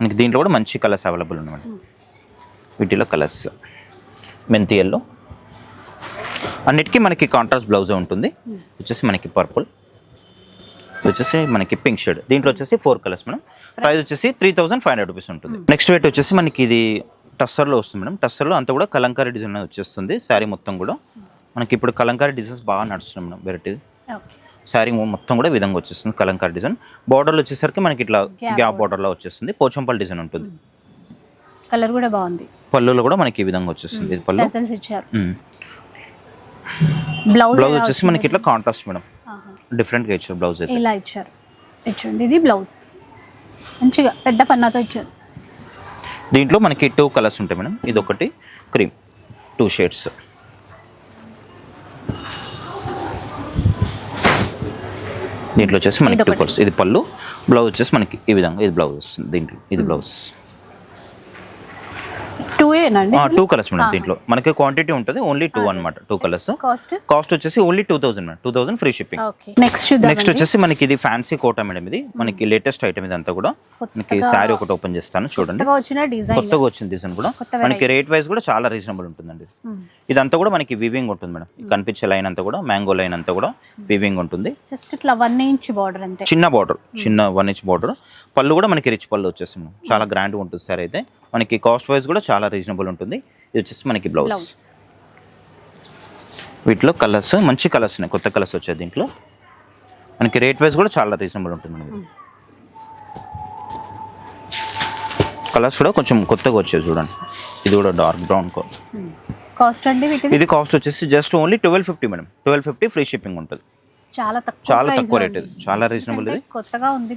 మనకి దీంట్లో కూడా మంచి కలర్స్ అవైలబుల్ ఉన్నాయి మేడం. వీటిలో కలర్స్ మెంతి ఎల్లో అన్నిటికీ మనకి కాంట్రాస్ట్ బ్లౌజ్ ఉంటుంది. వచ్చేసి మనకి పర్పుల్ వచ్చేసి మనకి పింక్ షేడ్ దీంట్లో వచ్చేసి ఫోర్ కలర్స్ మేడం. ప్రైస్ వచ్చేసి three thousand five hundred rupees ఉంటుంది. నెక్స్ట్ వెయిట్ వచ్చేసి మనకి ఇది టస్సర్లో వస్తుంది మేడం. టస్సర్లో అంతా కూడా కలంకారీ డిజైన్ వచ్చేస్తుంది. శారీ మొత్తం కూడా. మనకి ఇప్పుడు కలంకారీ డిజైన్స్ బాగా నడుస్తుంది మేడం వెరైటీ శారీ మొత్తం కూడా విధంగా వచ్చేస్తుంది కలంకారీ డిజైన్ బార్డర్లో వచ్చేసరికి మనకి ఇట్లా గ్యాప్ బార్డర్లో వచ్చేస్తుంది. పోచంపల్లి డిజైన్ ఉంటుంది. కలర్ కూడా బాగుంది. పళ్ళులో కూడా మనకి ఈ విధంగా వచ్చేస్తుంది. ఇది పళ్ళు. ఇచ్చారు. మ్మ్. బ్లౌజ్ బ్లౌజ్ వచ్చేసి మనకి ఇట్లా కాంట్రాస్ట్ మేడం. డిఫరెంట్గా ఇచ్చారు బ్లౌజ్ అయితే. ఇలా ఇచ్చారు? ఇచ్చండి ఇది బ్లౌజ్ మంచిగా పెద్ద పన్నాతో ఇచ్చారు. దీంట్లో మనకి టూ కలర్స్ ఉంటాయి మేడం. ఇది ఒకటి క్రీమ్ టూ షేడ్స్ దీంట్లో వచ్చేసి మనకి టూ. కలర్స్ ఇది పళ్ళు. బ్లౌజ్ వచ్చేసి మనకి ఈ విధంగా ఇది బ్లౌజ్ వస్తుంది. దీంట్లో ఇది బ్లౌజ్ టూ ఏనండి టూ కలర్స్ మేడం దీంట్లో. మనకి క్వాంటిటీ ఉంటుంది ఓన్లీ టూ అన్నమాట టూ కలర్స్ కాస్ట్ కాస్ట్ వచ్చేసి only two thousand madam. Two thousand free shipping next next వచ్చేసి మనకి ఇది ఫ్యాన్సీ కోట మేడం ఇది. మనకి లేటెస్ట్ ఐటమ్ ఇదంతా కూడా. మనకి శారీ ఒకటి ఓపెన్ చేస్తాను చూడండి. కొత్తగా వచ్చిన డిజైన్ కూడా. మనకి రేట్ వైజ్ కూడా చాలా రీజనబుల్ ఉంటుందండి ఇదంతా కూడా మనకి వివింగ్ ఉంటుంది మేడం. ఈ కనిపించే లైన్ అంతా కూడా మ్యాంగో లైన్ అంతా కూడా వివింగ్ ఉంటుంది. జస్ట్ ఇట్లా వన్ ఇంచ్ బార్డర్ అంతే. చిన్న బార్డర్ చిన్న వన్ ఇంచ్ బార్డర్ పళ్ళు కూడా మనకి రిచ్ పళ్ళు వచ్చేసి చాలా గ్రాండ్గా ఉంటుంది సార్ అయితే. మనకి కాస్ట్ వైజ్ కూడా చాలా రీజనబుల్ ఉంటుంది. ఇది వచ్చేసి మనకి బ్లౌజ్ వీటిలో కలర్స్ మంచి కలర్స్ ఉన్నాయి. కొత్త కలర్స్ వచ్చాయి దీంట్లో. మనకి రేట్ వైజ్ కూడా చాలా రీజనబుల్ ఉంటుంది మేడం కలర్స్ కూడా కొంచెం కొత్తగా వచ్చాయి చూడండి. ఇది కూడా డార్క్ బ్రౌన్ కలర్ కాస్ట్ అండి ఇది కాస్ట్ వచ్చేసి just only twelve fifty madam twelve fifty free shipping ఉంటుంది. చాలా తక్కువ చాలా తక్కువ రేట్. ఇది. చాలా రీజనబుల్ ఇది. కొత్తగా ఉంది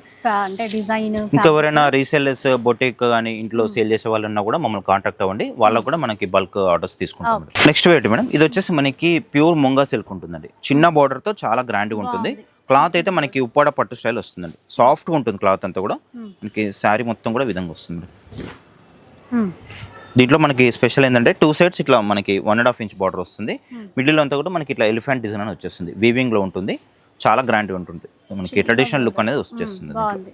అంటే డిజైన్ ఇంకెవరైనా రీసెల్లర్స్ బొటిక్ కానీ ఇంట్లో సేల్ చేసే వాళ్ళు ఉన్నా కూడా మమ్మల్ని కాంటాక్ట్ అవ్వండి. వాళ్ళకు కూడా మనకి బల్క్ ఆర్డర్స్ తీసుకుంటాం నెక్స్ట్ వెయిట్ మేడం ఇది వచ్చేసి మనకి ప్యూర్ ముంగా సిల్క్ ఉంటుందండి. చిన్న border తో చాలా గ్రాండ్గా ఉంటుంది. క్లాత్ అయితే మనకి ఉప్పాడ పట్టు స్టైల్ వస్తుందండి. సాఫ్ట్గా ఉంటుంది క్లాత్ అంతా కూడా. మనకి శారీ మొత్తం కూడా విధంగా వస్తుంది. దీంట్లో మనకి స్పెషల్ ఏంటంటే టూ సైడ్స్ ఇట్లా మనకి one and half inch border వస్తుంది. మిడిల్ అంతా కూడా మనకి ఇట్లా ఎలిఫెంట్ డిజైన్ అని వచ్చేస్తుంది. వీవింగ్లో ఉంటుంది. చాలా గ్రాండ్ ఉంటుంది. మనకి ట్రెడిషనల్ లుక్ అనేది వచ్చేస్తుంది బాగుంది.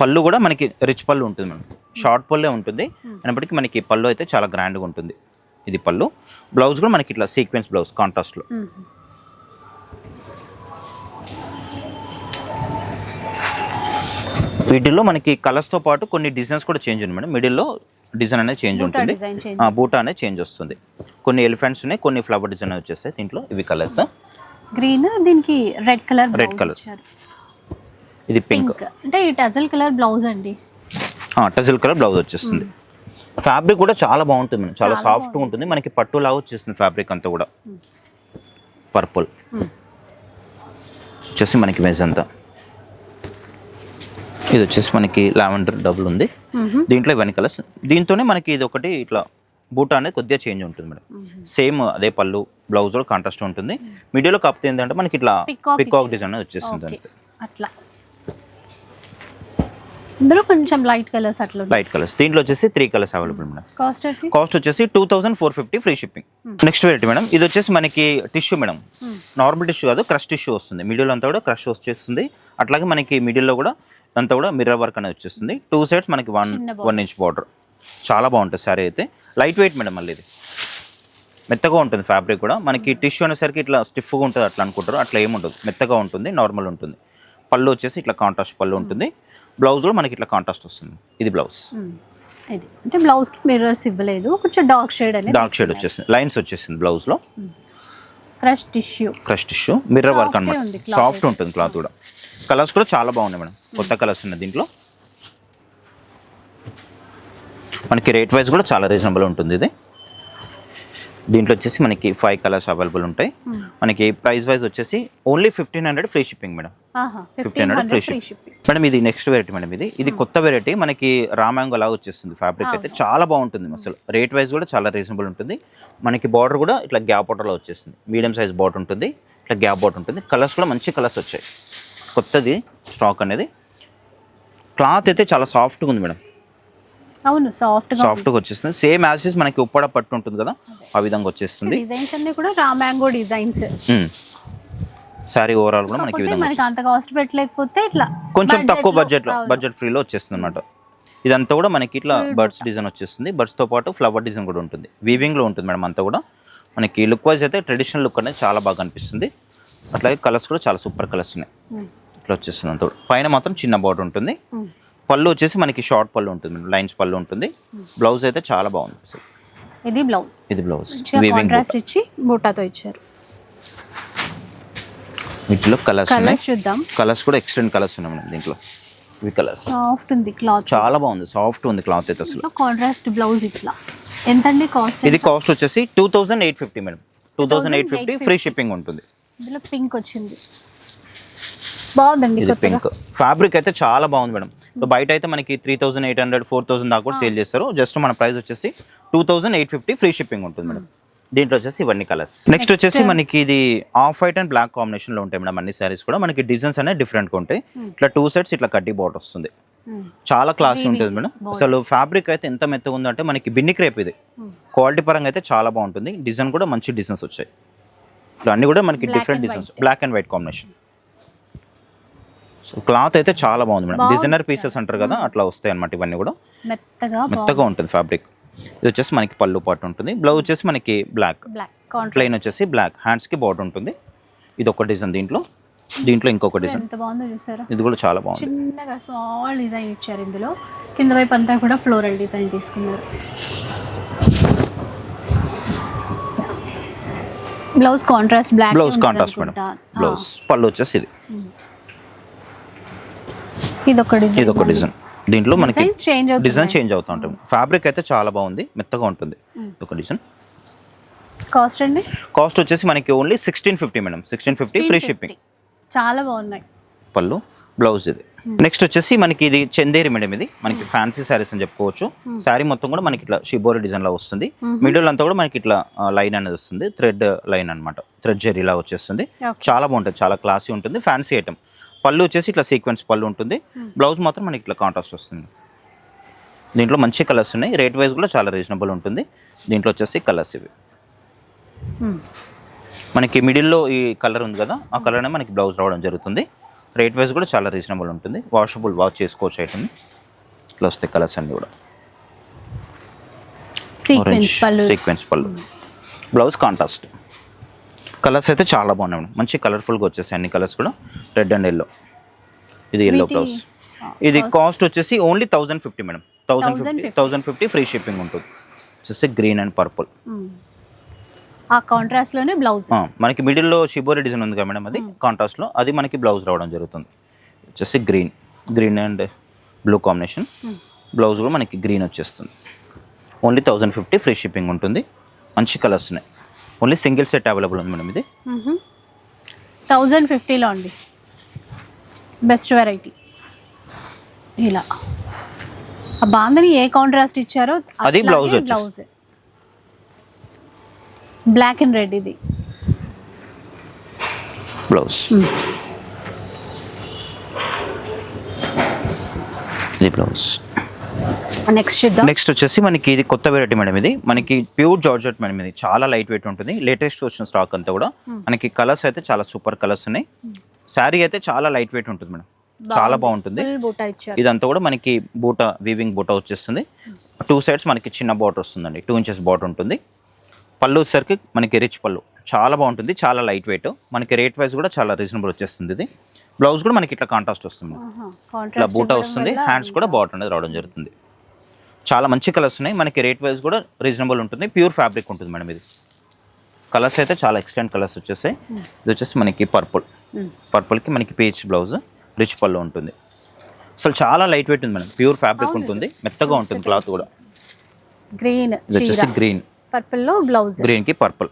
పళ్ళు కూడా మనకి రిచ్ పళ్ళు ఉంటుంది మేడం. షార్ట్ పళ్ళే ఉంటుంది. అయినప్పటికీ మనకి పళ్ళు అయితే చాలా గ్రాండ్గా ఉంటుంది. ఇది పళ్ళు. బ్లౌజ్ కూడా మనకి ఇట్లా సీక్వెన్స్ బ్లౌజ్ కాంట్రాస్ట్లో వీటిల్లో మనకి కలర్స్తో పాటు కొన్ని డిజైన్స్ కూడా చేంజ్ ఉంది మేడం. మిడిల్లో డిజైన్ అనేది చేంజ్ ఉంటుంది. బూటా అనేది చేంజ్ వస్తుంది. కొన్ని ఎలిఫెంట్స్ ఉన్నాయి కొన్ని ఫ్లవర్ డిజైన్ వచ్చేస్తాయి దీంట్లో. ఇవి కలర్స్ గ్రీన్ దీనికి రెడ్ కలర్ Red colour. ఇది పింక్ అంటే ఈ టజల్ కలర్ బ్లౌజ్ అండి. టజిల్ కలర్ బ్లౌజ్ వచ్చేస్తుంది. ఫ్యాబ్రిక్ కూడా చాలా బాగుంటుంది మేడం. చాలా సాఫ్ట్గా ఉంటుంది. మనకి పట్టు లాగా వచ్చేస్తుంది ఫ్యాబ్రిక్ అంతా కూడా. పర్పుల్ వచ్చేసి మనకి మెజ్ అంతా. ఇది వచ్చేసి మనకి లావెండర్ డబుల్ ఉంది. దీంట్లో ఇవన్నీ కలర్స్. దీంతోనే మనకి ఇది ఒకటి ఇట్లా బూట అనేది కొద్దిగా చేంజ్ ఉంటుంది మేడం. సేమ్ అదే పళ్ళు బ్లౌజ్ కూడా కాంట్రాస్ట్ ఉంటుంది. మిడిల్లో కాకపోతే ఏంటంటే మనకి ఇట్లా పికాక్ డిజైన్ అనేది వచ్చేస్తుంది అట్లా. ఇందులో కొంచెం లైట్ కలర్స్ అట్లా లైట్ కలర్స్ దీంట్లో వచ్చేసి three colours available madam. Cost వచ్చి కాస్ట్ వచ్చేసి two thousand four fifty free shipping next variety madam. ఇది వచ్చేసి మనకి టిష్యూ మేడం. నార్మల్ టిష్యూ కాదు క్రష్ టిష్యూ వస్తుంది. మిడిల్ అంతా కూడా క్రష్ వచ్చేస్తుంది అట్లాగే మనకి మిడిల్లో కూడా అంతా కూడా మిర్రర్ వర్క్ అనేది వచ్చేస్తుంది. టూ సైడ్స్ మనకి వన్. వన్ ఇంచ్ బార్డర్ చాలా బాగుంటుంది సారీ అయితే. లైట్ వెయిట్ మేడం మళ్ళీ ఇది. మెత్తగా ఉంటుంది ఫ్యాబ్రిక్ కూడా. మనకి టిష్యూ అనేసరికి ఇట్లా స్టిఫ్గా ఉంటుంది అట్లా అనుకుంటారు. అట్లా ఏముండదు మెత్తగా ఉంటుంది నార్మల్ ఉంటుంది. పళ్ళు వచ్చేసి ఇట్లా కాంట్రాస్ట్ పళ్ళు ఉంటుంది. బ్లౌజ్ కూడా మనకి ఇట్లా కాంట్రాస్ట్ వస్తుంది. ఇది బ్లౌజ్ ఇది. అంటే బ్లౌజ్కి మిర్రర్స్ ఇవ్వలేదు. కొంచెం డార్క్ షేడ్ అనేది డార్క్ షేడ్ వచ్చేసింది. లైన్స్ వచ్చేసింది బ్లౌజ్లో. Crush tissue crush tissue mirror work అనమాట సాఫ్ట్ ఉంటుంది క్లాత్ కూడా. కలర్స్ కూడా చాలా బాగున్నాయి మేడం. కొత్త కలర్స్ ఉన్నాయి దీంట్లో. మనకి రేట్ వైజ్ కూడా చాలా రీజనబుల్ ఉంటుంది ఇది. దీంట్లో వచ్చేసి మనకి ఫైవ్ కలర్స్ అవైలబుల్ ఉంటాయి. మనకి ప్రైస్ వైజ్ వచ్చేసి only fifteen hundred free shipping madam. Fifteen hundred free free ship shipping. Madam ఇది నెక్స్ట్ వెరైటీ మేడం ఇది. ఇది కొత్త వెరైటీ. మనకి రామాంగో లాగా వచ్చేస్తుంది ఫ్యాబ్రిక్ అయితే. చాలా బాగుంటుంది అసలు. రేట్ వైజ్ కూడా చాలా రీజనబుల్ ఉంటుంది. మనకి బార్డర్ కూడా ఇట్లా గ్యాప్ బార్డర్లో వచ్చేస్తుంది. మీడియం సైజ్ బార్డర్ ఉంటుంది. ఇట్లా గ్యాప్ బార్డర్ ఉంటుంది. కలర్స్ కూడా మంచి కలర్స్ వచ్చాయి. కొత్తది స్టాక్ అనేది. క్లాత్ అయితే చాలా సాఫ్ట్గా ఉంది మేడం. అవును సాఫ్ట్గా సాఫ్ట్గా వచ్చేస్తుంది. సేమ్ యాసెస్ మనకి ఉప్పడ పట్టు ఉంటుంది కదా ఆ విధంగా వచ్చేస్తుంది. డిజైన్స్ అన్ని కూడా raw mango designs. Sari overall కూడా మనకి విధంగా మనకి అంత కాస్ట్ పెట్టలేకపోతే ఇట్లా కొంచెం తక్కువ లో- బడ్జెట్లో అవును. బడ్జెట్ ఫ్రీలో వచ్చేస్తుంది అనమాట ఇదంతా కూడా మనకి ఇట్లా బర్డ్స్ డిజైన్ వచ్చేస్తుంది. బర్డ్స్తో పాటు ఫ్లవర్ డిజైన్ కూడా ఉంటుంది. వీవింగ్లో ఉంటుంది మేడం అంతా కూడా. మనకి లుక్ వైజ్ అయితే ట్రెడిషనల్ లుక్ అనేది చాలా బాగా అనిపిస్తుంది. అట్లాగే కలర్స్ కూడా చాలా సూపర్ కలర్స్ ఉన్నాయి. ఇట్లా వచ్చేస్తుంది అంతా పైన మాత్రం చిన్న బార్డర్ ఉంటుంది. పళ్ళు వచ్చేసి మనకి షార్ట్ పళ్ళు ఉంటుంది. లైన్స్ పళ్ళు ఉంటుంది. బ్లౌజ్ అయితే చాలా బాగుంది అసలు. ఇది బ్లౌజ్ ఇది బ్లౌజ్ కాంట్రాస్ట్ ఇచ్చి బూటాతో ఇచ్చారు. వీటిలో కలర్స్ కలర్స్ చూద్దాం. కలర్స్ కూడా ఎక్సలెంట్ కలర్స్ ఉన్నాయి దీంట్లో. ఇవి కలర్స్ సాఫ్ట్ ఉంది క్లాత్ చాలా బాగుంది. సాఫ్ట్ ఉంది క్లాత్ అయితే అసలు. కాంట్రాస్ట్ బ్లౌజ్ ఇట్లా. ఎంతండి కాస్ట్ ఇది కాస్ట్ వచ్చేసి two thousand eight fifty madam two thousand eight fifty free shipping ఉంటుంది. ఇందులో పింక్ వచ్చింది. బాగుందండి ఇది పింక్. ఫ్యాబ్రిక్ అయితే చాలా బాగుంది మేడం. సో బయట అయితే మనకి three thousand eight hundred four thousand దాకా కూడా సేల్ చేస్తారు. జస్ట్ మన ప్రైస్ వచ్చేసి two thousand eight fifty free shipping ఉంటుంది మేడం. దీంట్లో వచ్చేసి ఇవన్నీ కలర్స్ నెక్స్ట్ వచ్చేసి మనకి ఇది ఆఫ్ వైట్ అండ్ బ్లాక్ కాంబినేషన్లో ఉంటాయి మేడం అన్ని సారీస్ కూడా. మనకి డిజైన్స్ అనేవి డిఫరెంట్గా ఉంటాయి. ఇట్లా టూ సెట్స్ ఇట్లా కడ్డీ బాట్ వస్తుంది. ఉమ్. చాలా క్లాస్ ఉంటుంది మేడం. అసలు ఫ్యాబ్రిక్ అయితే ఎంత మెత్తగా ఉందంటే మనకి బిన్ని క్రేప్ ఇది. క్వాలిటీ పరంగా అయితే చాలా బాగుంటుంది. డిజైన్ కూడా మంచి డిజైన్స్ వచ్చాయి. ఇట్లా అన్ని కూడా మనకి different designs black and white combination so cloth అయితే చాలా బాగుంది మేడం. డిజైనర్ పీసెస్ అంటారు కదా అట్లా వస్తాయి అన్నమాట ఇవన్నీ కూడా. మెత్తగా మెత్తగా ఉంటుంది ఫ్యాబ్రిక్ ఇది వచ్చేసి మనకి పళ్ళు పాటు ఉంటుంది. బ్లౌజ్ వచ్చేసి మనకి బ్లాక్ ప్లెయిన్ వచ్చేసి బ్లాక్ హ్యాండ్స్కి బార్డర్ ఉంటుంది. ఇది ఒక డిజైన్ దీంట్లో. దీంట్లో ఇంకొక డిజైన్ ఎంత బాగుందో చూసారా? ఇది కూడా చాలా బాగుంది. చిన్నగా స్మాల్ డిజైన్ ఇచ్చారు ఇందులో. కింద వైపు అంతా కూడా ఫ్లోరల్ డిజైన్ తీసుకున్నారు. Blouse contrast black blouse contrast madam blouse పళ్ళు వచ్చేసి ఇది. ఇది ఒక డిజైన్. దీంట్లో మనకి. డిజైన్ చేంజ్ అవుతూ ఉంటుంది ఫ్యాబ్రిక్ అయితే చాలా బాగుంది. మెత్తగా ఉంటుంది. ఒక డిజైన్. కాస్ట్ అండి? కాస్ట్ వచ్చేసి మనకి only sixteen fifty madam sixteen fifty free shipping చాలా బాగున్నాయి. పళ్ళు బ్లౌజ్ ఇది. నెక్స్ట్ వచ్చేసి మనకి ఇది చందేరి మేడం ఇది. మనకి ఫ్యాన్సీ శారీస్ అని చెప్పుకోవచ్చు. శారీ మొత్తం కూడా మనకి ఇట్లా షిబోరి డిజైన్ లా వస్తుంది. మిడిల్ అంతా కూడా మనకి ఇట్లా లైన్ అనేది వస్తుంది. థ్రెడ్ లైన్ అన్నమాట. థ్రెడ్ జెరీ లా వచ్చేస్తుంది. చాలా బాగుంటుంది. చాలా క్లాసీ ఉంటుంది. ఫ్యాన్సీ ఐటమ్ పళ్ళు వచ్చేసి ఇట్లా సీక్వెన్స్ పళ్ళు ఉంటుంది. బ్లౌజ్ మాత్రం మనకి ఇట్లా కాంట్రాస్ట్ వస్తుంది. దీంట్లో మంచి కలర్స్ ఉన్నాయి. రేట్ వైజ్ కూడా చాలా రీజనబుల్ ఉంటుంది. దీంట్లో వచ్చేసి కలర్స్ ఇవి. Hmm. మనకి మిడిల్లో ఈ కలర్ ఉంది కదా ఆ కలర్నే మనకి బ్లౌజ్ రావడం జరుగుతుంది. రేట్ వైజ్ కూడా చాలా రీజనబుల్ ఉంటుంది. వాషబుల్ వాష్ చేసుకోవచ్చు ఐటమ్ ఇట్లా వస్తాయి కలర్స్ అన్ని కూడా. సీక్వెన్స్ పళ్ళు. బ్లౌజ్ కాంట్రాస్ట్ కలర్స్ అయితే చాలా బాగున్నాయి మేడం. మంచి కలర్ఫుల్గా వచ్చేసాయి అన్ని కలర్స్ కూడా. రెడ్ అండ్ ఎల్లో ఇది ఎల్లో బ్లౌజ్ ఇది కాస్ట్ వచ్చేసి only thousand fifty madam. Thousand fifty 1050. Thousand fifty free shipping ఉంటుంది. వచ్చేసి గ్రీన్ అండ్ పర్పుల్. ఆ కాంట్రాస్ట్లోనే బ్లౌజ్ మనకి మిడిల్లో షిబోరి డిజైన్ ఉంది కదా మేడం అది కాంట్రాస్ట్లో అది మనకి బ్లౌజ్ రావడం జరుగుతుంది. వచ్చేసి green green and blue combination blouse కూడా మనకి గ్రీన్ వచ్చేస్తుంది. Only thousand fifty free shipping ఉంటుంది. మంచి కలర్స్ ఉన్నాయి. ఓన్లీ సింగిల్ సెట్ అవైలబుల్ ఉంది మేడం ఇది. థౌజండ్ ఫిఫ్టీలో అండి. Best variety. ఇలా. ఆ బాందని ఏ కాంట్రాస్ట్ ఇచ్చారో అది వచ్చేసి. బ్లౌజ్. బ్లాక్ అండ్ రెడ్ ఇది. బ్లౌజ్. ఇది బ్లౌజ్. నెక్స్ట్ చూద్దాం. నెక్స్ట్ వచ్చేసి మనకి ఇది కొత్త వెరైటీ మేడం ఇది. మనకి ప్యూర్ జార్జెట్ మేడం ఇది. చాలా లైట్ వెయిట్ ఉంటుంది. లేటెస్ట్ వచ్చిన స్టాక్ అంతా కూడా. మనకి కలర్స్ అయితే చాలా సూపర్ కలర్స్ ఉన్నాయి. శారీ అయితే చాలా లైట్ వెయిట్ ఉంటుంది మేడం చాలా బాగుంటుంది. ఇదంతా కూడా మనకి బూట వీవింగ్ బూట వచ్చేస్తుంది. టూ సైడ్స్ మనకి చిన్న బార్డర్ వస్తుందండి. టూ ఇంచెస్ బార్డర్ ఉంటుంది. పళ్ళు వచ్చేసరికి మనకి రిచ్ పళ్ళు. చాలా బాగుంటుంది. చాలా లైట్ వెయిట్ మనకి రేట్ వైజ్ కూడా చాలా రీజనబుల్ వచ్చేస్తుంది ఇది. బ్లౌజ్ కూడా మనకి ఇట్లా కాంట్రాస్ట్ వస్తుంది. ఇట్లా బూటా వస్తుంది. హ్యాండ్స్ కూడా అనేది రావడం జరుగుతుంది. చాలా మంచి కలర్స్ ఉన్నాయి. మనకి రేట్ వైజ్ కూడా రీజనబుల్ ఉంటుంది. ప్యూర్ ఫ్యాబ్రిక్ ఉంటుంది మేడం ఇది. కలర్స్ అయితే చాలా ఎక్స్టెంట్ కలర్స్ వచ్చేసాయి. ఇది వచ్చేసి మనకి పర్పుల్ పర్పుల్కి మనకి పేజ్ బ్లౌజ్ రిచ్ పళ్ళు ఉంటుంది. అసలు చాలా లైట్ వెయిట్ ఉంది మేడం. ప్యూర్ ఫ్యాబ్రిక్ ఉంటుంది. మెత్తగా ఉంటుంది క్లాత్ కూడా. గ్రీన్ ఇది వచ్చేసి గ్రీన్ పర్పుల్లో బ్లౌజ్ గ్రీన్కి పర్పుల్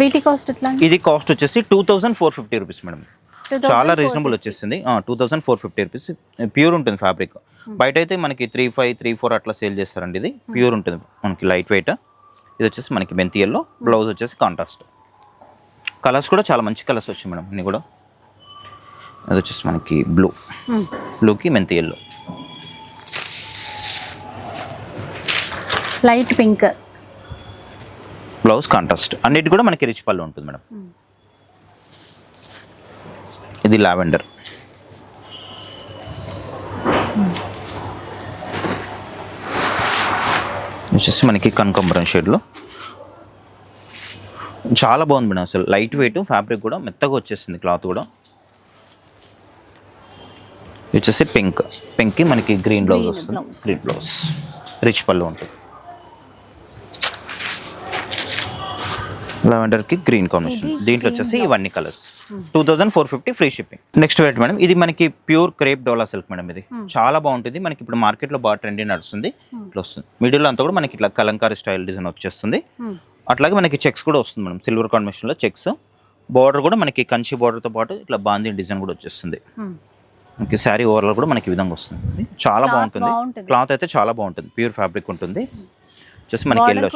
వీటి కాస్ట్ ఇది కాస్ట్ వచ్చేసి two thousand four fifty rupees madam. చాలా రీజనబుల్ వచ్చేసింది. Two thousand four fifty rupees pure ఉంటుంది ఫ్యాబ్రిక్ బయట అయితే మనకి త్రీ ఫైవ్ త్రీ ఫోర్ అట్లా సేల్ చేస్తారండి ఇది. ప్యూర్ ఉంటుంది. మనకి లైట్ వెయిట్ ఇది వచ్చేసి మనకి మెంతి ఎల్లో బ్లౌజ్ వచ్చేసి కాంట్రాస్ట్ కలర్స్ కూడా చాలా మంచి కలర్స్ వచ్చాయి మేడం. అన్ని కూడా. అది వచ్చేసి మనకి బ్లూ బ్లూకి మెంతి yellow light pink blouse contrast అన్నిటి కూడా మనకి రిచ్ పళ్ళు ఉంటుంది మేడం. ఇది లావెండర్. వచ్చేసి మనకి కనకంబరం షేడ్లో. చాలా బాగుంది మేడం అసలు. లైట్ వెయిట్ ఫ్యాబ్రిక్ కూడా మెత్తగా వచ్చేసింది క్లాత్ కూడా. వచ్చేసి పింక్. పింక్కి మనకి గ్రీన్ బ్లౌజ్ వస్తుంది. గ్రీన్ బ్లౌజ్ రిచ్ పళ్ళు ఉంటుంది లావెండర్కి గ్రీన్ కాంబినేషన్ దీంట్లో వచ్చేసి ఇవన్నీ colours two thousand four fifty free shipping next variety madam ఇది మనకి pure crepe dola silk madam ఇది. చాలా బాగుంటుంది. మనకి ఇప్పుడు మార్కెట్లో బాగా ట్రెండీ నడుస్తుంది. ఇట్లా వస్తుంది. మిడిల్ అంతా కూడా మనకి ఇట్లా కలంకారీ స్టైల్ డిజైన్ వచ్చేస్తుంది. అట్లాగే మనకి చెక్స్ కూడా వస్తుంది మేడం సిల్వర్ కాంబినేషన్లో చెక్స్ బార్డర్ కూడా మనకి కంచి బార్డర్తో పాటు ఇట్లా బాందీ డిజైన్ కూడా వచ్చేస్తుంది. మనకి శారీ ఓవరాల్ కూడా మనకి ఈ విధంగా వస్తుంది. చాలా బాగుంటుంది. క్లాత్ అయితే చాలా బాగుంటుంది. ప్యూర్ ఫ్యాబ్రిక్ ఉంటుంది. మనకి ఎల్లో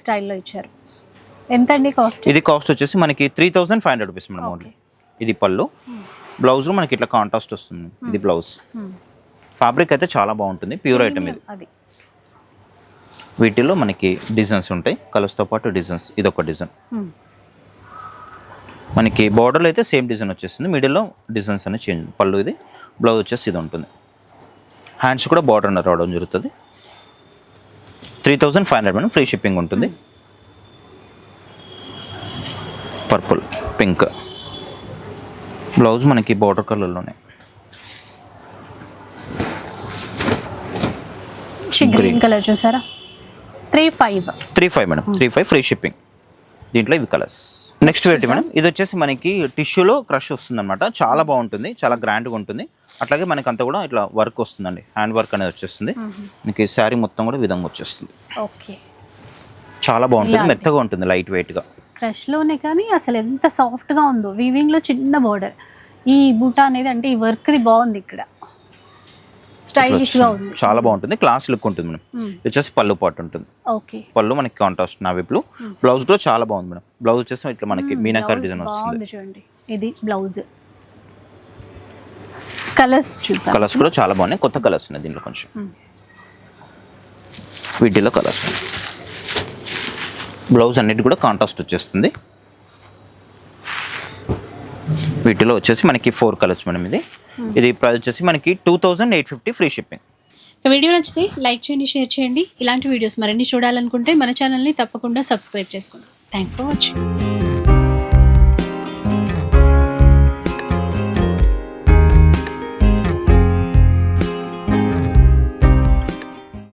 స్టైల్లో ఇచ్చారు. ఎంత అండి కాస్ట్? ఇది కాస్ట్ వచ్చేసి మనకి three thousand five hundred rupees madam only. ఇది పళ్ళు. బ్లౌజ్ మనకి ఇట్లా కాంట్రాస్ట్ వస్తుంది. ఇది బ్లౌజ్ ఫ్యాబ్రిక్ అయితే చాలా బాగుంటుంది. ప్యూర్ ఐటమ్ ఇది. అది. వీటిలో మనకి డిజైన్స్ ఉంటాయి. కలర్స్తో పాటు డిజైన్స్ ఇది ఒక డిజైన్ Hmm. మనకి బార్డర్లో అయితే సేమ్ డిజైన్ వచ్చేస్తుంది. మిడిల్లో డిజైన్స్ అనేది చేంజ్ పళ్ళు ఇది. బ్లౌజ్ వచ్చేసి ఇది ఉంటుంది. హ్యాండ్స్ కూడా బార్డర్ అనేది రావడం జరుగుతుంది. Three thousand five hundred madam. Free shipping ఉంటుంది. Purple pink. బ్లౌజ్ మనకి బార్డర్ కలర్లోనే. గ్రీన్ కలర్ చూసారా? Three five. Three five madam three five free shipping. దీంట్లో ఇవి కలర్స్. నెక్స్ట్ వెరైటీ మేడం ఇది వచ్చేసి మనకి టిష్యూలో క్రష్ వస్తుంది అనమాట చాలా బాగుంటుంది చాలా గ్రాండ్గా ఉంటుంది. అట్లాగే మనకి అంతా కూడా ఇట్లా వర్క్ వస్తుందండి హ్యాండ్ వర్క్ అనేది వచ్చేస్తుంది. మీకు శారీ మొత్తం కూడా విధంగా వచ్చేస్తుంది. ఓకే. చాలా బాగుంటుంది. మెత్తగా ఉంటుంది లైట్ వెయిట్గా. క్రష్లోనే కానీ అసలు ఎంత సాఫ్ట్గా ఉందో. వీవింగ్లో చిన్న బోర్డర్ ఈ బూటా అనేది అంటే ఈ వర్క్ది బాగుంది ఇక్కడ. స్టైలిష్గా ఉంది. చాలా బాగుంటుంది. క్లాస్ లుక్ ఉంటుంది మేడం. వచ్చేసి పళ్ళు పాటు ఉంటుంది. ఓకే పళ్ళు మనకి కాంట్రాస్ట్ నావీ బ్లూ బ్లౌజ్ కూడా చాలా బాగుంది మేడం. బ్లౌజ్ వచ్చేసి ఇట్లా మనకి మీనాకారి బ్లౌజ్ డిజైన్ వస్తుంది. చూడండి. ఇది బ్లౌజ్ కలర్స్ చూద్దాం. కలర్స్ కూడా చాలా బాగున్నాయి. కొత్త కలర్స్ ఉన్నాయి దీంట్లో కొంచెం. వీటిలో కలర్స్ బ్లౌజ్ అన్నిటి కూడా కాంట్రాస్ట్ వచ్చేస్తుంది. వీటిలో వచ్చేసి మనకి ఫోర్ కలర్స్ మేడం ఇది. ఇది ప్రైస్ వచ్చేసి మనకి two thousand eight fifty free shipping video నచ్చితే లైక్ చేయండి షేర్ చేయండి. ఇలాంటి వీడియోస్ మరిన్ని చూడాలనుకుంటే మన ఛానల్ని తప్పకుండా సబ్స్క్రైబ్ చేసుకోండి. Thanks for watching